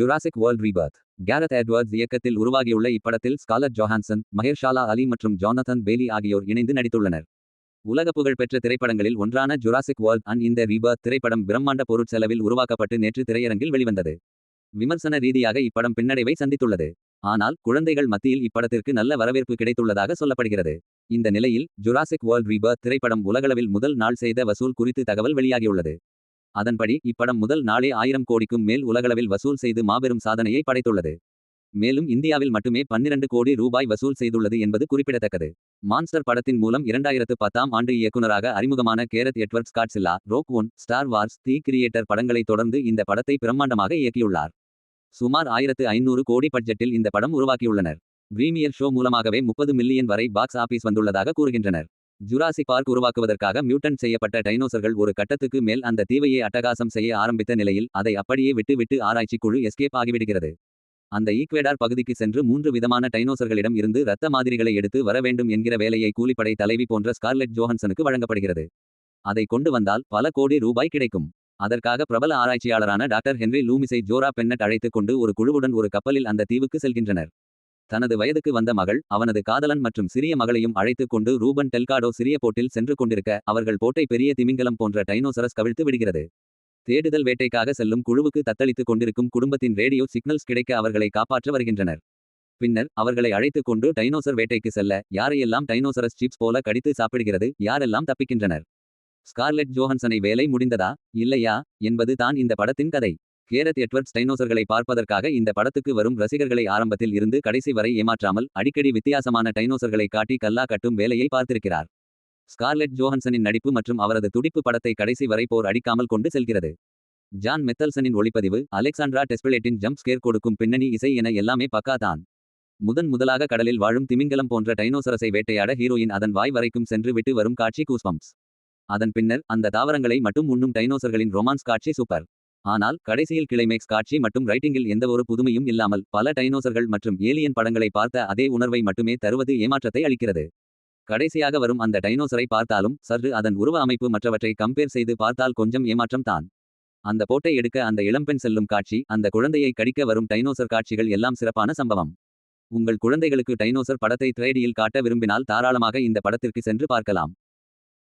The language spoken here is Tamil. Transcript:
Jurassic World Rebirth Gareth Edwards இயக்கத்தில் உருவாகியுள்ள இப்படத்தில் ஸ்காலட் ஜோஹான்சன் மஹேர்ஷாலா அலி மற்றும் ஜானதன் பேலி ஆகியோர் இணைந்து நடித்துள்ளனர். உலக புகழ்பெற்ற திரைப்படங்களில் ஒன்றான ஜுராசிக் வேர்ல்ட் அண்ட் இந்த ரீபர்த் திரைப்படம் பிரம்மாண்ட பொருட்செலவில் உருவாக்கப்பட்டு நேற்று திரையரங்கில் வெளிவந்தது. விமர்சன ரீதியாக இப்படம் பின்னடைவை சந்தித்துள்ளது. ஆனால் குழந்தைகள் மத்தியில் இப்படத்திற்கு நல்ல வரவேற்பு கிடைத்துள்ளதாக சொல்லப்படுகிறது. இந்த நிலையில் ஜுராசிக் வேர்ல்ட் ரீபர்த் திரைப்படம் உலகளவில் முதல் நாள் செய்த வசூல் குறித்து தகவல் வெளியாகியுள்ளது. அதன்படி இப்படம் முதல் நாளே ஆயிரம் கோடிக்கும் மேல் உலகளவில் வசூல் செய்து மாபெரும் சாதனையை படைத்துள்ளது. மேலும் இந்தியாவில் மட்டுமே பன்னிரண்டு கோடி ரூபாய் வசூல் செய்துள்ளது என்பது குறிப்பிடத்தக்கது. மான்ஸ்டர் படத்தின் மூலம் இரண்டாயிரத்து பத்தாம் ஆண்டு இயக்குநராக அறிமுகமான Gareth Edward Godzilla Rogue One Star Wars the Creator படங்களை தொடர்ந்து இந்த படத்தை பிரம்மாண்டமாக இயக்கியுள்ளார். சுமார் ஆயிரத்து ஐநூறு கோடி பட்ஜெட்டில் இந்த படம் உருவாக்கியுள்ளனர். பிரீமியர் ஷோ மூலமாகவே முப்பது மில்லியன் வரை பாக்ஸ் ஆபீஸ் வந்துள்ளதாக கூறுகின்றனர். ஜுராசி பார்க் உருவாக்குவதற்காக மியூட்டன் செய்யப்பட்ட டைனோசர்கள் ஒரு கட்டத்துக்கு மேல் அந்த தீவையை அட்டகாசம் செய்ய ஆரம்பித்த நிலையில் அதை அப்படியே விட்டு விட்டு ஆராய்ச்சி குழு எஸ்கேப் ஆகிவிடுகிறது. அந்த ஈக்வேடார் பகுதிக்கு சென்று மூன்று விதமான டைனோசர்களிடம் இருந்து இரத்த மாதிரிகளை எடுத்து வர வேண்டும் என்கிற வேலையை கூலிப்படை தலைவி போன்ற ஸ்கார்லெட் ஜோஹன்சனுக்கு வழங்கப்படுகிறது. அதை கொண்டு வந்தால் பல கோடி ரூபாய் கிடைக்கும். அதற்காக பிரபல ஆராய்ச்சியாளரான டாக்டர் ஹென்ரி லூமிசை ஜோரா பென்னட் அழைத்துக் கொண்டு ஒரு குழுவுடன் ஒரு கப்பலில் அந்த தீவுக்கு செல்கின்றனர். தனது வயதுக்கு வந்த மகள் அவனது காதலன் மற்றும் சிறிய மகளையும் அழைத்துக் கொண்டு ரூபன் டெல்காடோ சிறிய போட்டில் சென்று கொண்டிருக்க அவர்கள் போட்டை பெரிய திமிங்கலம் போன்ற டைனோசரஸ் கவிழ்த்து விடுகிறது. தேடுதல் வேட்டைக்காக செல்லும் குழுவுக்கு தத்தளித்துக் கொண்டிருக்கும் குடும்பத்தின் ரேடியோ சிக்னல்ஸ் கிடைக்க அவர்களை காப்பாற்ற வருகின்றனர். பின்னர் அவர்களை அழைத்துக் கொண்டு டைனோசர் வேட்டைக்கு செல்ல யாரையெல்லாம் டைனோசரஸ் சிப்ஸ் போல கடித்து சாப்பிடுகிறது யாரெல்லாம் தப்பிக்கின்றனர்? ஸ்கார்லெட் ஜோஹன்சனை வேலை முடிந்ததா? இல்லையா? என்பது தான் இந்த படத்தின் கதை. கேரத் எட்வர்ட்ஸ் டைனோசர்களை பார்ப்பதற்காக இந்த படத்துக்கு வரும் ரசிகர்களை ஆரம்பத்தில் இருந்து கடைசி வரை ஏமாற்றாமல் அடிக்கடி வித்தியாசமான டைனோசர்களை காட்டி கல்லா கட்டும் வேலையை பார்த்திருக்கிறார். ஸ்கார்லெட் ஜோஹன்சனின் நடிப்பு மற்றும் அவரது துடிப்பு படத்தை கடைசி வரை போர் அடிக்காமல் கொண்டு செல்கிறது. ஜான் மெத்தல்சனின் ஒளிப்பதிவு அலெக்சாண்ட்ரா டெஸ்பிளேட்டின் ஜம்ப் ஸ்கேர் கொடுக்கும் பின்னணி இசை என எல்லாமே பக்கா தான் முதன் முதலாக கடலில் வாழும் திமிங்கலம் போன்ற டைனோசரஸை வேட்டையாட ஹீரோயின் அதன் வாய் வரைக்கும் சென்று விட்டு வரும் காட்சி கூஸ்பம்ப்ஸ். அதன் பின்னர் அந்த தாவரங்களை மட்டும் உண்ணும் டைனோசர்களின் ரொமான்ஸ் காட்சி சூப்பர். ஆனால் கடைசியில் கிளைமேக்ஸ் காட்சி மற்றும் ரைட்டிங்கில் எந்தவொரு புதுமையும் இல்லாமல் பல டைனோசர்கள் மற்றும் ஏலியன் படங்களை பார்த்த அதே உணர்வை மட்டுமே தருவது ஏமாற்றத்தை அளிக்கிறது. கடைசியாக வரும் அந்த டைனோசரை பார்த்தாலும் சற்று அதன் உருவ அமைப்பு மற்றவற்றை கம்பேர் செய்து பார்த்தால் கொஞ்சம் ஏமாற்றம் தான். அந்த போட்டை எடுக்க அந்த இளம்பெண் செல்லும் காட்சி அந்த குழந்தையை கடிக்க வரும் டைனோசர் காட்சிகள் எல்லாம் சிறப்பான சம்பவம். உங்கள் குழந்தைகளுக்கு டைனோசர் படத்தை த்ரேடியில் காட்ட விரும்பினால் தாராளமாக இந்த படத்திற்கு சென்று பார்க்கலாம்.